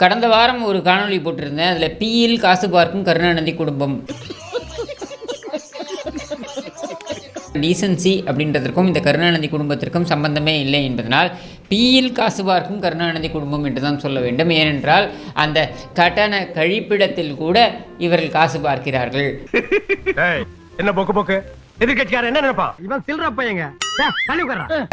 கடந்த வாரம் ஒரு காணொளி போட்டிருந்தேன். அதில் பியில் காசு பார்க்கும் கருணாநிதி குடும்பம். டீசன்சி அப்படின்றதற்கும் இந்த கருணாநிதி குடும்பத்திற்கும் சம்பந்தமே இல்லை என்பதனால் பியில் காசு பார்க்கும் கருணாநிதி குடும்பம் என்று தான் சொல்ல வேண்டும். ஏனென்றால் அந்த கட்டண கழிப்பிடத்தில் கூட இவர்கள் காசு பார்க்கிறார்கள். என்ன போக்கு போக்கு? எதிர்கட்சிக்காரன் என்ன நினைப்பான்? இவன் சில்லற பையங்க.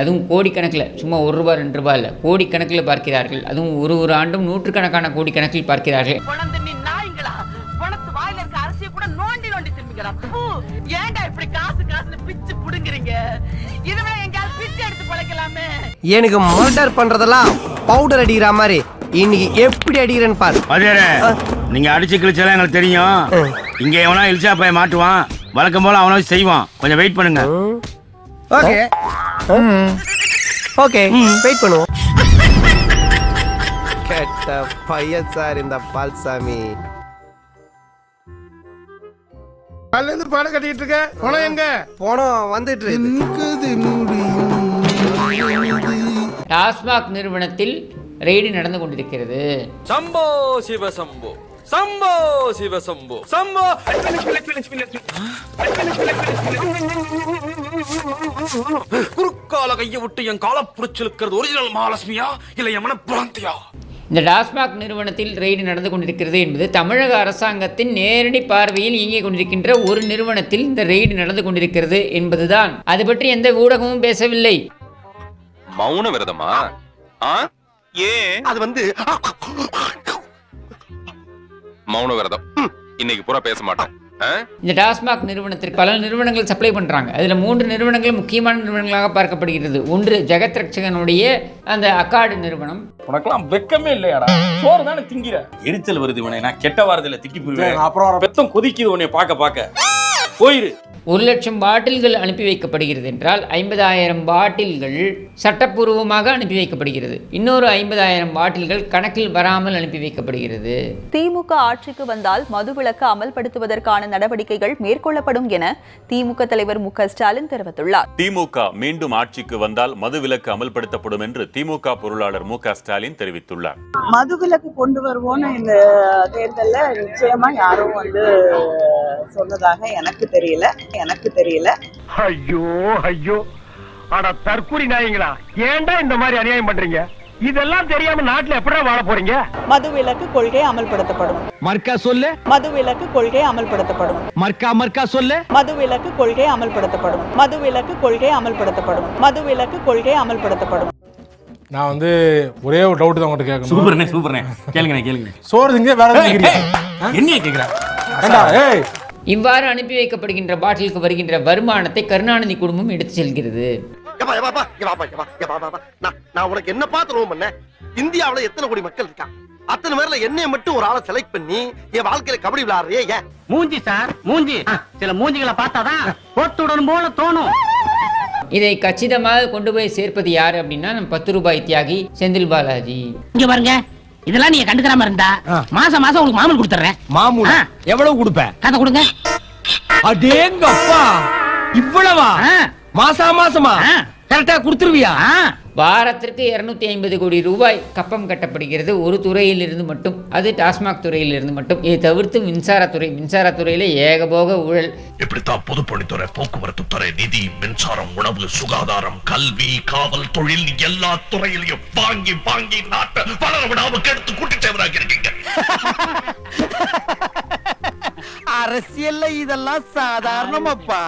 அதுவும் கோடிக்கணக்கில் சும்மா ஒரு ரூபாய் ரெண்டு ரூபாய் இல்லை. கோடிக்கணக்கில் பார்க்கிறார்கள். அதுவும் ஒரு ஒரு ஆண்டும் நூற்றுக்கணக்கான கோடிக்கணக்கில் பார்க்கிறார்கள். குழந்தை நீ நாய்ங்களா? பணத்து வாயில இருக்க அரிசியை கூட நோண்டி நோண்டி திரும்பிக்கிறான் பூ, ஏன்டா இப்படி காசு காசுன்னு பிச்சு புடுங்குறீங்க? இதுவே எங்கேயாவது பிச்சு எடுத்து பழைக்கலாமே. எனக்கு மர்டர் பண்றதெல்லாம் பவுடர் அடிக்கிற மாதிரி. இன்னைக்கு எப்படி அடிக்கிறேன்னு பாரு. நீங்க அடிச்சு கிழிச்சாலும் எங்களுக்கு தெரியும். இங்க எவனா இழிச்சா போய் மாட்டுவான். வழக்கம் போல அவனாவது செய்வான். கொஞ்சம் வெயிட் பண்ணுங்க. ஓகே. ஓகே. வெயிட் பண்ணுவோம். கெட்ட பையன் சார் இந்த பால்சாமி. காலையில இருந்து பாடம் கட்டிட்டு இருக்க? பணம் எங்க? போனோம் வந்துட்டு இருக்கு. டாஸ்மாக் நிறுவனத்தில் ரெய்டு நடந்து கொண்டிருக்கிறது. சம்போ சிவ சம்போ சம்போ சிவ சம்போ. சம்போ. குறுக்கால கைய விட்டு என் கால புடிச்சிருக்கிறது ஒரிஜினல் மகாலட்சுமியா? இல்ல என் மன பிராந்தியா இந்த டாஸ்மாக் நிறுவனத்தில் ரெய்டு நடந்து கொண்டிருக்கிறது என்பது தமிழக அரசாங்கத்தின் நேரடி பார்வையில் இயங்கிக் கொண்டிருக்கின்ற ஒரு நிறுவனத்தில் இந்த ரெய்டு நடந்து கொண்டிருக்கிறது என்பதுதான். அது பற்றி எந்த ஊடகமும் பேசவில்லை. மௌன விரதமா? ஆ? ஏன்? அது வந்து மௌன விரதம் இன்னைக்கு பூரா பேச மாட்டேன்? இந்த டாஸ்மாக் நிறுவனத்திற்கு பல நிறுவனங்கள் சப்ளை பண்ணுறாங்க அதில் மூன்று நிறுவனங்கள் முக்கியமான நிறுவனங்களாக பார்க்கப்படுகிறது. ஒன்று ஜெகத் ரட்சகனுடைய அந்த அக்காடு நிறுவனம். உனக்கெல்லாம் வெக்கமே இல்லையாடா? சோறு தானே திங்கிற எரிச்சல் வருது உனே நான் கெட்ட வாரத்துல திக்கி போயிருவேன் அப்புறம் பெத்தம் கொதிக்குது உன்னை பார்க்க பார்க்க. போயிரு ஒரு லட்சம் பாட்டில்கள் அனுப்பி வைக்கப்படுகிறது என்றால் ஐம்பதாயிரம் பாட்டில்கள் சட்டப்பூர்வமாக அனுப்பி வைக்கப்படுகிறது. இன்னொரு ஐம்பதாயிரம் பாட்டில்கள் கணக்கில் வராமல் அனுப்பி வைக்கப்படுகிறது. திமுக ஆட்சிக்கு வந்தால் மதுவிலக்கு அமல்படுத்துவதற்கான நடவடிக்கைகள் மேற்கொள்ளப்படும் என திமுக தலைவர் மு க ஸ்டாலின் தெரிவித்துள்ளார். திமுக மீண்டும் ஆட்சிக்கு வந்தால் மதுவிலக்கு அமல்படுத்தப்படும் என்று திமுக பொருளாளர் மு க ஸ்டாலின் தெரிவித்துள்ளார். மதுவிலக்கு கொண்டு வருவோம்னு இந்த தேர்தல்ல நிச்சயமா யாரும் வந்து சொன்னதாக எனக்கு தெரியல எனக்கு தெரியல. ஐயோ ஐயோ. அட தற்கூரி நாயங்களா ஏன்டா இந்த மாதிரி அநியாயம் பண்றீங்க? இதெல்லாம் தெரியாம நாட்டுல எப்படா வாழ போறீங்க? மதுவிலக்கு கொள்கை அமல்படுத்தப்படும். மர்க்கா சொல்லு. மதுவிலக்கு கொள்கை அமல்படுத்தப்படும். மர்க்கா மர்க்கா சொல்லு. மதுவிலக்கு கொள்கை அமல்படுத்தப்படும். மதுவிலக்கு கொள்கை அமல்படுத்தப்படும். மதுவிலக்கு கொள்கை அமல்படுத்தப்படும். நான் வந்து ஒரே ஒரு டவுட் தான் உங்கள்கிட்ட கேட்கணும். சூப்பர்ண்ணே சூப்பர்ண்ணே. கேளுங்கண்ணே கேளுங்க சோறு திங்க வேற கேக்குறா? ஏண்டா, ஏய் இவ்வாறு அனுப்பி வைக்கப்படுகின்ற பாட்டிலுக்கு வருகின்ற வருமானத்தை கருணாநிதி குடும்பம் எடுத்து செல்கிறது. நான் உனக்கு என்ன பார்த்து பண்ணேன்? இந்தியாவுல எத்தனை கோடி மக்கள் இருக்கான் அத்தனை பேர்ல என்னைய மட்டும் ஒரு ஆளை செலக்ட் பண்ணி என் வாழ்க்கையில கபடி விளையாடுறியே ஏன்? மூஞ்சி சார் மூஞ்சி. சில மூஞ்சிகளை பார்த்தாதான் போட்டுடன் போல தோணும். இதை கச்சிதமாக கொண்டு போய் சேர்ப்பது யார் அப்படின்னா நம்ம பத்து ரூபாய் தியாகி செந்தில் பாலாஜி. இங்க பாருங்க. இதெல்லாம் நீங்க கண்டுக்கிறாம இருந்தா மாசம் மாசம் உங்களுக்கு மாமூல் கொடுத்துறேன் மாமூல்? எவ்வளவு கொடுப்பேன் கதை கொடுங்க. அடேங்கப்பா! இவ்வளவா? மாசா மாசமா? கரெக்டா கொடுத்துருவியா? வாரத்திற்கு இருநூத்தி ஐம்பது கோடி ரூபாய் கப்பம் கட்டப்படுகிறது. ஒரு துறையிலிருந்து மட்டும். அது டாஸ்மாக் துறையிலிருந்து மட்டும். இதை தவிர்த்து மின்சாரத்துறை மின்சாரத்துறையில ஏகபோக ஊழல். இப்படித்தான் பொதுப்பணித்துறை போக்குவரத்து துறை நிதி மின்சாரம் உணவு சுகாதாரம் கல்வி காவல் தொழில் எல்லா துறையிலையும் வாங்கி வாங்கி நாட்டை வளர விடாம கெடுத்து கூட்டிட்டவராக இருக்கீங்க. அரசியல்ல இதெல்லாம் சாதாரணமாப்பா.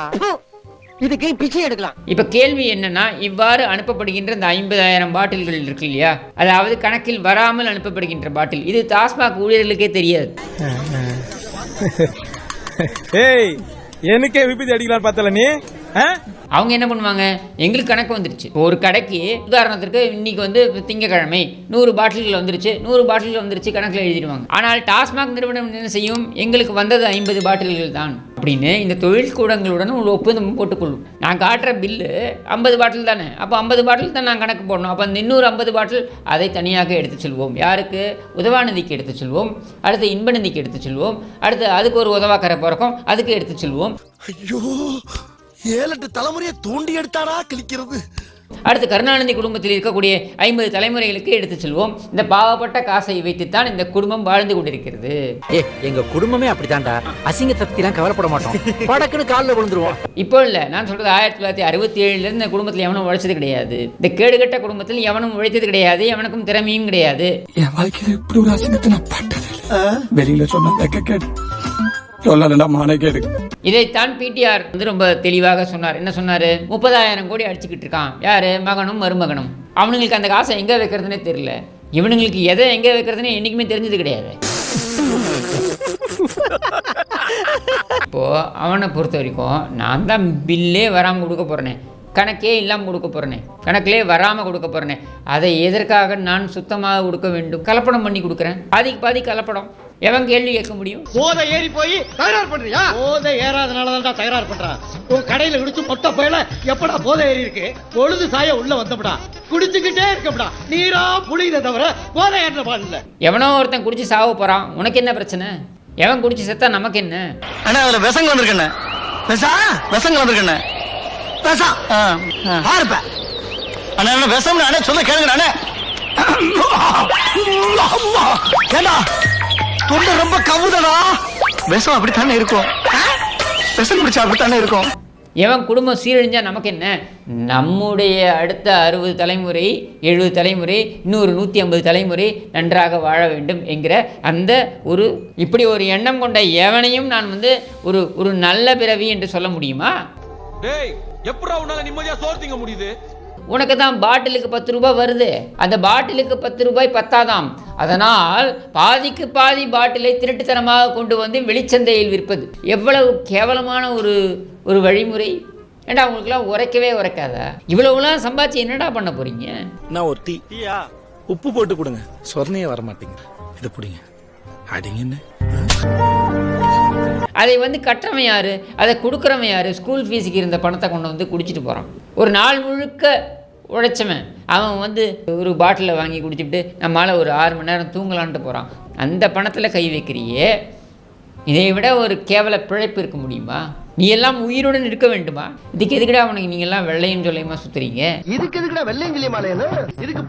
இதுக்கு பிச்சை எடுக்கலாம். இப்ப கேள்வி என்னன்னா இவ்வாறு அனுப்பப்படுகின்ற இந்த ஐம்பதாயிரம் பாட்டில்கள் இருக்கு இல்லையா? அதாவது கணக்கில் வராமல் அனுப்பப்படுகின்ற பாட்டில். இது டாஸ்மாக் ஊழியர்களுக்கே தெரியாது. ஏய் எனக்கே விபத்து அடிக்கலாம் பார்த்தல நீ? அவங்க என்ன பண்ணுவாங்க? எங்களுக்கு கணக்கு வந்துருச்சு. இப்போ ஒரு கடைக்கு உதாரணத்திற்கு இன்னைக்கு வந்து திங்கக்கிழமை நூறு பாட்டில்கள் வந்துருச்சு. நூறு பாட்டில்கள் வந்துருச்சு கணக்கில் எழுதிடுவாங்க. ஆனால் டாஸ்மாக் நிறுவனம் என்ன செய்யும்? எங்களுக்கு வந்தது ஐம்பது பாட்டில்கள் தான் அப்படின்னு இந்த தொழில் கூடங்களுடன் ஒரு ஒப்பந்தம் போட்டுக்கொள்ளும். நான் காட்டுற பில்லு ஐம்பது பாட்டில் தானே? அப்போ ஐம்பது பாட்டில் தான் நான் கணக்கு போடணும். அப்போ அந்த இன்னொரு ஐம்பது பாட்டில் அதை தனியாக எடுத்து செல்வோம். யாருக்கு? உதவாநிதிக்கு எடுத்து செல்வோம். அடுத்து இன்பநிதிக்கு எடுத்து செல்வோம். அடுத்து அதுக்கு ஒரு உதவாக்கரை பிறக்கும். அதுக்கு எடுத்து செல்வோம். ஐயோ! ஏழெட்டு தலைமுறையை தோண்டி எடுத்தாடா கிழிக்கிறது. அடுத்து கருணாநிதி குடும்பத்தில் இருக்கக்கூடிய ஐம்பது தலைமுறைகளுக்கு எடுத்து செல்வோம். இந்த பாவப்பட்ட காசை வைத்துத்தான் இந்த குடும்பம் வாழ்ந்து கொண்டிருக்கிறது. ஏ எங்க குடும்பமே அப்படித்தான்டா. அசிங்க தத்திலாம் கவலைப்பட மாட்டோம். படக்குன்னு காலில் விழுந்துருவோம். இப்போ இல்லை நான் சொல்றது ஆயிரத்தி தொள்ளாயிரத்தி அறுபத்தி ஏழுலேருந்து இந்த குடும்பத்தில் எவனும் உழைச்சது கிடையாது. இந்த கேடுகட்ட குடும்பத்தில் எவனும் உழைத்தது கிடையாது எவனுக்கும் திறமையும் கிடையாது. என் வாழ்க்கையில இப்படி ஒரு அசிங்கத்தை நான் பட்டது வெளியில சொன்னா கேட்டு சொல்லலடா மானே இதைத்தான் பிடிஆர் வந்து ரொம்ப தெளிவாக சொன்னார். என்ன சொன்னார்? முப்பதாயிரம் கோடி அடிச்சுக்கிட்டு இருக்கான். யாரு? மகனும் மருமகனும். அவனுங்களுக்கு அந்த காசை எங்கே வைக்கிறதுனே தெரியல. இவனுங்களுக்கு எதை எங்கே வைக்கிறதுனே என்றைக்குமே தெரிஞ்சது கிடையாது. இப்போ அவனை பொறுத்த வரைக்கும் நான் தான் பில்லே வராமல் கொடுக்க போறேனே. கணக்கே இல்லாமல் கொடுக்க போறேனே. கணக்கிலே வராமல் கொடுக்க போறேனே. அதை எதற்காக நான் சுத்தமாக கொடுக்க வேண்டும்? கலப்படம் பண்ணி கொடுக்குறேன். பாதிக்கு பாதி கலப்படம். எவன் கேள்வி கேட்க முடியும்? போதை ஏறி போய் தகராறு பண்றியா? போதை ஏறாதனால தான் தகராறு பண்றான் உன் கடையில குடிச்சு மொத்த போயில எப்படா போதை ஏறி இருக்கு? பொழுது சாய உள்ள வந்தப்படா குடிச்சுக்கிட்டே இருக்கப்படா நீரா புளியத தவிர போதை ஏற பால் இல்ல. எவனோ ஒருத்தன் குடிச்சு சாவ போறான். உனக்கு என்ன பிரச்சனை? எவன் குடிச்சு செத்தா நமக்கு என்ன? அண்ணா அதுல விசங்க வந்திருக்கண்ணே. விசா விசங்க வந்திருக்கண்ணே. விசா பாருப்ப. அண்ணா என்ன விஷம் அண்ணே சொல்ல கேளுங்க அண்ணே. ஏண்டா? தொண்டை ரொம்ப கவுதடா. விஷம் அப்படித்தானே இருக்கும்? விஷம் குடிச்சா அப்படித்தானே இருக்கும்? எவன் குடும்பம் சீரழிஞ்சா நமக்கு என்ன? நம்முடைய அடுத்த அறுபது தலைமுறை எழுபது தலைமுறை இன்னொரு நூற்றி ஐம்பது தலைமுறை நன்றாக வாழ வேண்டும் என்கிற அந்த ஒரு இப்படி ஒரு எண்ணம் கொண்ட எவனையும் நான் வந்து ஒரு ஒரு நல்ல பிறவி என்று சொல்ல முடியுமா? டேய் எப்படா உன்னால நிம்மதியா சோறு திங்க முடியுது? உனக்கு தான் பாட்டிலுக்கு பத்து ரூபாய் வருது. அந்த பாட்டிலுக்கு பத்து ரூபாய் பத்தாதாம். அதனால் பாதிக்கு பாதி பாட்டிலை திருட்டுத்தனமாக கொண்டு வந்து வெளிச்சந்தையில் விற்பது. எவ்வளவு கேவலமான ஒரு ஒரு வழிமுறை. ஏண்டா உங்களுக்குலாம் உரைக்கவே உரைக்காதா? இவ்வளவுலாம் சம்பாதிச்சு என்னடா பண்ண போறீங்க? நான் ஒரு டீ? உப்பு போட்டு கொடுங்க. சொர்ணையே வர மாட்டேங்க இதை பிடிங்க அடிங்கன்னு அதை வந்து கட்டுறவன் யாரு? அதை கொடுக்குறவன் யாரு? ஸ்கூல் ஃபீஸுக்கு இருந்த பணத்தை கொண்டு வந்து குடிச்சிட்டு போகிறான் ஒரு நாள் முழுக்க உழைச்சவன். அவன் வந்து ஒரு பாட்டிலை வாங்கி குடிச்சிட்டு நம்மளால் ஒரு ஆறு மணி நேரம் தூங்கலான்ட்டு போகிறான் அந்த பணத்தில் கை வைக்கிறியே? இதை விட ஒரு கேவல பிழைப்பு இருக்க முடியுமா? நீ எல்லாம் உயிருடன் இருக்க வேண்டுமா? இதுக்கு எதுக்குடா அவனுக்கு நீங்கள்லாம் வெள்ளையும் சொல்லையுமா சுத்துறீங்க? இதுக்கு எதுக்குடா வெள்ளையும் கிளிய இதுக்கு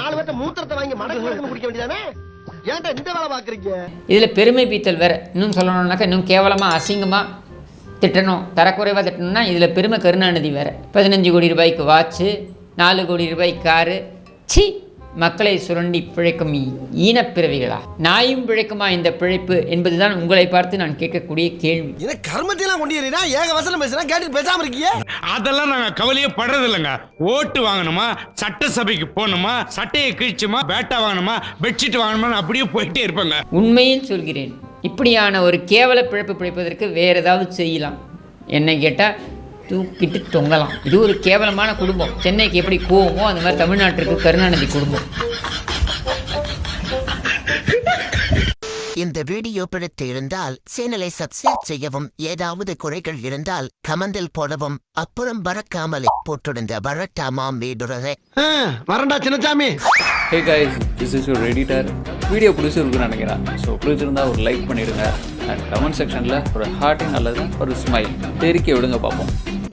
நாலு பேர்த்த மூத்திரத்தை வாங்கி மடக்கு குடிக்க வேண்டியதானே? ஏன்டா இந்த வேலை பார்க்குறீங்க? இதில் பெருமை பீத்தல் வேறு. இன்னும் சொல்லணும்னாக்கா இன்னும் கேவலமாக அசிங்கமாக திட்டணும். தரக்குறைவாக திட்டணும்னா இதில் பெருமை கருணாநிதி வேறு. பதினஞ்சு கோடி ரூபாய்க்கு வாட்ச்சு நாலு கோடி ரூபாய்க்கு காரு. சி மக்களை சுரண்டி பிழைக்கும் ஈனப்பிறவிகளா? நாயும் பிழைக்குமா இந்த பிழைப்பு என்பதுதான் உங்களை பார்த்து நான் கேட்கக்கூடிய கேள்வி. என்ன கர்மத்தையெல்லாம் கொண்டு ஏறினா? ஏக வசனம் பேசுனா கேட்டுட்டு பேசாம இருக்கீங்க அதெல்லாம் நாங்க கவலையே படுறது இல்லைங்க ஓட்டு வாங்கணுமா? சட்டசபைக்கு போகணுமா? சட்டையை கிழிச்சுமா? பேட்டா வாங்கணுமா? பெட்ஷீட் வாங்கணுமா அப்படியே போயிட்டே இருப்பாங்க. உண்மையில் சொல்கிறேன். இப்படியான ஒரு கேவல பிழைப்பு பிழைப்பதற்கு வேற ஏதாவது செய்யலாம். என்னை கேட்டால் தூக்கிட்டு தொங்கலாம். இது ஒரு கேவலமான குடும்பம். சென்னைக்கு எப்படி கோவமோ அந்த மாதிரி தமிழ்நாட்டிற்கு கருணாநிதி குடும்பம். இந்த வீடியோ பிடித்து இருந்தால் சேனலை சப்ஸ்கிரைப் செய்யவும் ஏதாவது குறைகள் இருந்தால் கமெண்டில் போடவும் அப்புறம் பறக்காமலே போட்டிருந்த வரட்டாமாம் வீடுறதை வரண்டா Chinnasamy hey guys this is your editor video பிடிச்சிருக்குன்னு நினைக்கிறேன். ஸோ பிடிச்சிருந்தா ஒரு லைக் பண்ணிடுங்க. அண்ட் கமெண்ட் செக்ஷனில் ஒரு ஹார்ட்டிங் அல்லது ஒரு ஸ்மைல் தெரிக்க விடுங்க பார்ப்போம்.